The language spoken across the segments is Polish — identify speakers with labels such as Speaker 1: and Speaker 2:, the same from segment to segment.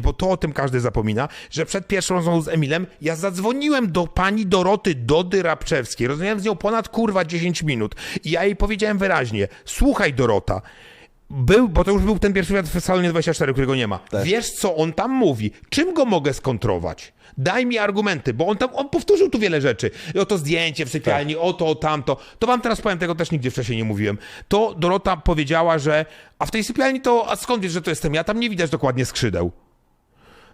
Speaker 1: bo to o tym każdy zapomina, że przed pierwszą rozmową z Emilem ja zadzwoniłem do pani Doroty Dody Rabczewskiej. Rozmawiałem z nią ponad kurwa 10 minut i ja jej powiedziałem wyraźnie: Słuchaj, Dorota. Był, bo to już był ten pierwszy wywiad w salonie 24, którego nie ma. Wiesz, co on tam mówi? Czym go mogę skontrować? Daj mi argumenty, bo on tam, on powtórzył tu wiele rzeczy. I oto zdjęcie w sypialni, o to, o tamto. To wam teraz powiem, tego też nigdzie wcześniej nie mówiłem. To Dorota powiedziała, że a w tej sypialni to, a skąd wiesz, że to jestem ja? Tam nie widać dokładnie skrzydeł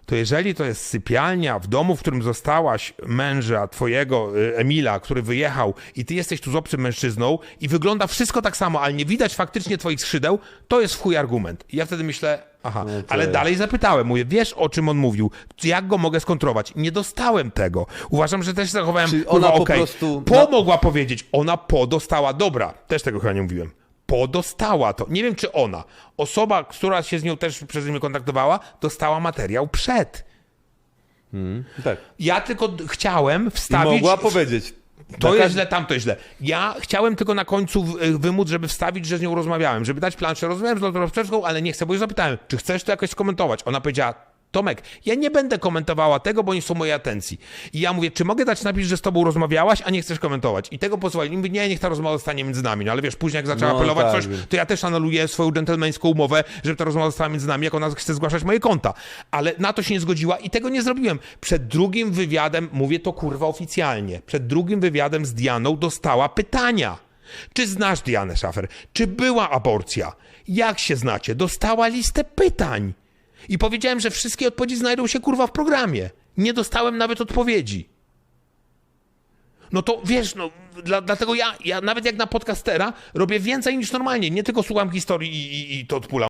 Speaker 1: to jeżeli to jest sypialnia w domu, w którym zostałaś męża twojego, y, Emila, który wyjechał i ty jesteś tu z obcym mężczyzną i wygląda wszystko tak samo, ale nie widać faktycznie twoich skrzydeł, to jest chuj argument. I ja wtedy myślę, aha, ale dalej zapytałem, mówię, wiesz o czym on mówił, jak go mogę skontrować? Nie dostałem tego. Uważam, że też zachowałem,
Speaker 2: Czyli
Speaker 1: kurwa,
Speaker 2: ona po
Speaker 1: okej.
Speaker 2: prostu-
Speaker 1: Po
Speaker 2: na-
Speaker 1: mogła powiedzieć, ona po dostała, dobra, też tego chyba nie mówiłem. Po dostała to. Nie wiem, czy ona, osoba, która się z nią też przez mnie kontaktowała, dostała materiał przed.
Speaker 2: Tak.
Speaker 1: Ja tylko chciałem
Speaker 2: I
Speaker 1: wstawić.
Speaker 2: mogła powiedzieć.
Speaker 1: To jest źle, tamto jest źle. Ja chciałem tylko na końcu y, wymóc, żeby wstawić, że z nią rozmawiałem, żeby dać planszę. Rozmawiałem z Lotą Rozprzewską, ale nie chcę, bo już zapytałem, czy chcesz to jakoś skomentować. Ona powiedziała, Tomek, ja nie będę komentowała tego, bo nie są mojej atencji. I ja mówię, czy mogę dać napis, że z tobą rozmawiałaś, a nie chcesz komentować. I tego posłuchali. I mówię, nie, niech ta rozmowa zostanie między nami. No ale wiesz, później jak zaczęła
Speaker 2: No
Speaker 1: apelować
Speaker 2: tak,
Speaker 1: coś, to ja też anuluję swoją dżentelmeńską umowę, żeby ta rozmowa została między nami, jak ona chce zgłaszać moje konta. Ale na to się nie zgodziła i tego nie zrobiłem. Przed drugim wywiadem, mówię to kurwa oficjalnie, przed drugim wywiadem z Dianą dostała pytania. Czy znasz Dianę Szafer? Czy była aborcja? Jak się znacie? Dostała listę pytań. I powiedziałem, że wszystkie odpowiedzi znajdą się kurwa w programie. Nie dostałem nawet odpowiedzi. No to wiesz, no, dla, dlatego ja, ja nawet jak na podcastera robię więcej niż normalnie. Nie tylko słucham historii i, i, i to odpulam.